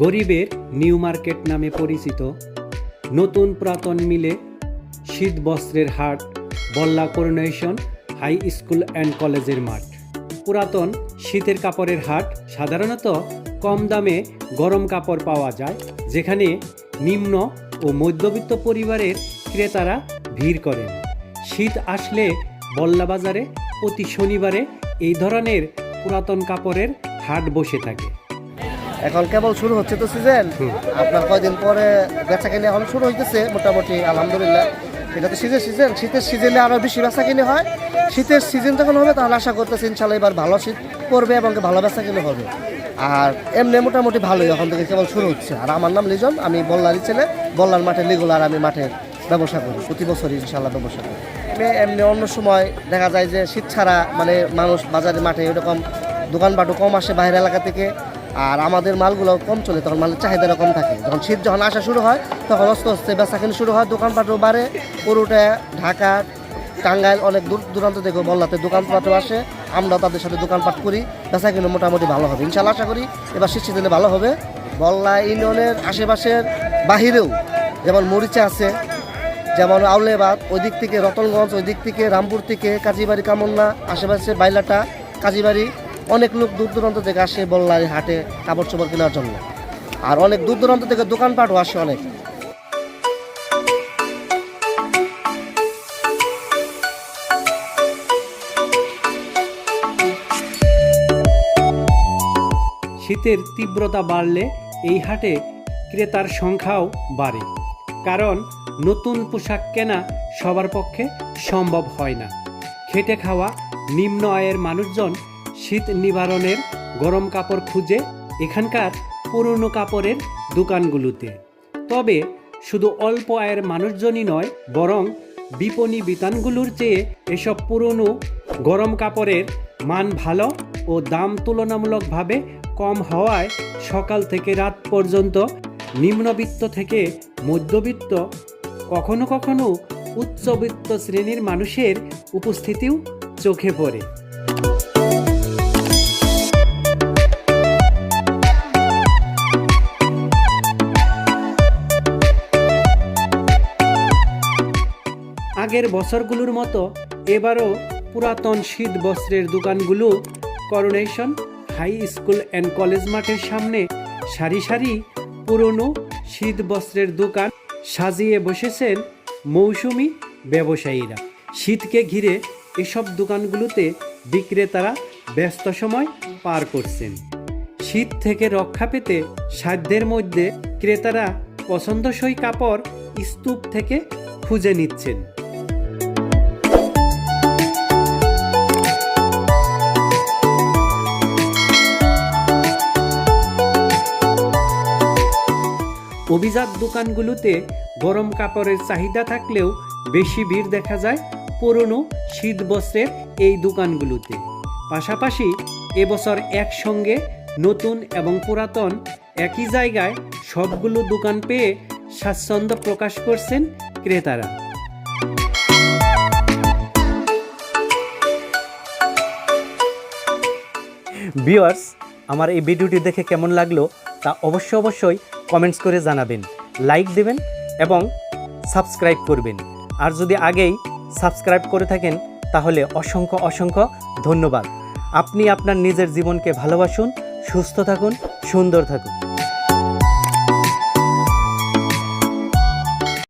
গরিবের new market নামে পরিচিত। নতুন পুরাতন মিলে শীত বস্ত্রের হাট, বল্লা করোনেশন, হাই স্কুল অ্যান্ড কলেজের মাঠ। পুরাতন শীতের কাপড়ের হাট সাধারণত কম দামে গরম কাপড় পাওয়া যায়, যেখানে নিম্ন ও মধ্যবিত্ত পরিবারের ক্রেতারা ভিড় করেন। শীত আসলে বল্লা বাজারে প্রতি শনিবারে এই ধরনের পুরাতন কাপড়ের হাট বসে থাকে। এখন কেবল শুরু হচ্ছে তো সিজন আপনার কয়দিন পরে বেচা কিনে এখন শুরু হইতেছে মোটামুটি আলহামদুলিল্লাহ। এটা তো শীতের সিজন শীতের সিজনে আরও বেশি বেচা কিনে হয়। শীতের সিজন যখন হবে তখন আশা করতেছি ইনশাল্লাহ এবার ভালো শীত পড়বে এবং ভালো বেচা কিনে হবে। আর এমনি মোটামুটি ভালোই এখন থেকে কেবল শুরু হচ্ছে। আর আমার নাম লিজন আমি বল্লারই ছেলে। বল্লার মাঠে লিগুলার আমি মাঠে ব্যবসা করি। প্রতি বছরই ইনশাল্লাহ ব্যবসা করি। এমনি এমনি অন্য সময় দেখা যায় যে শীত ছাড়া মানে মানুষ বাজারে মাঠে এরকম দোকান দোকানপাটও কম আসে বাইরের এলাকা থেকে। আর আমাদের মালগুলো কম চলে, তখন মালের চাহিদাটা কম থাকে। যখন শীত যখন আসা শুরু হয়, তখন অস্ত আস্তে আস্তে বেচাকিনি শুরু হয়, দোকানপাটও বাড়ে পুরোটা ঢাকা, টাঙ্গাইল অনেক দূর দূরান্ত থেকে বললাতে দোকানপাটও আসে আমরা তাদের সাথে দোকানপাট করি বেচাকিনি মোটামুটি ভালো হবে। ইনশাল্লাহ আশা করি এবার শীত সিজনে ভালো হবে। বল্লা ইউনিয়নের আশেপাশের বাহিরেও যেমন মরিচা আছে, যেমন আউলেবাদ ওই দিক থেকে রতনগঞ্জ ওই দিক থেকে রামপুর থেকে কাজীবাড়ি কামন্না আশেপাশে বাইলাটা, কাজীবাড়ি অনেক লোক দূর দূরান্ত থেকে আসে বল্লারি হাটে কাপড় চোপড় কেনার জন্য। আর অনেক দূর দূরান্ত থেকে দোকানপাটও আসে অনেক। শীতের তীব্রতা বাড়লে এই হাটে ক্রেতার সংখ্যাও বাড়ে। কারণ নতুন পোশাক কেনা সবার পক্ষে সম্ভব হয় না। খেটে খাওয়া নিম্ন আয়ের মানুষজন শীত নিবারণের গরম কাপড় খুঁজে এখানকার পুরনো কাপড়ের দোকানগুলোতে। তবে শুধু অল্প আয়ের মানুষজনই নয়, বরং বিপণী বিতানগুলোর চেয়ে এসব পুরনো গরম কাপড়ের মান ভালো ও দাম তুলনামূলকভাবে কম হওয়ায় সকাল থেকে রাত পর্যন্ত নিম্নবিত্ত থেকে মধ্যবিত্ত, কখনো কখনো উচ্চবিত্ত শ্রেণির মানুষের উপস্থিতিও চোখে পড়ে। আগের বছরগুলোর মতো এবারও পুরাতন শীত বস্ত্রের দোকানগুলো Coronation high school and college মাঠের সামনে সারি সারি পুরনো শীত বস্ত্রের দোকান সাজিয়ে বসেছেন মৌসুমি ব্যবসায়ীরা। শীতকে ঘিরে এসব দোকানগুলোতে বিক্রেতারা ব্যস্ত সময় পার করছেন। শীত থেকে রক্ষা পেতে সাধ্যের মধ্যে ক্রেতারা পছন্দসই কাপড় স্তূপ থেকে খুঁজে নিচ্ছেন। অভিজাত দোকানগুলোতে গরম কাপড়ের চাহিদা থাকলেও বেশি ভিড় দেখা যায় পুরনো শীত বস্ত্রের এই দোকানগুলোতে। পাশাপাশি এবছর একসঙ্গে নতুন এবং পুরাতন একই জায়গায় সবগুলো দোকান পেয়ে স্বাচ্ছন্দ্য প্রকাশ করছেন ক্রেতারা। ভিউয়ার্স, আমার এই ভিডিওটি দেখে কেমন লাগল তা অবশ্যই অবশ্যই কমেন্টস করে জানাবেন লাইক দেবেন এবং সাবস্ক্রাইব করবেন। আর যদি আগেই সাবস্ক্রাইব করে থাকেন, তাহলে অসংখ্য অসংখ্য ধন্যবাদ। আপনি আপনার নিজের জীবনকে ভালোবাসুন, সুস্থ থাকুন, সুন্দর থাকুন।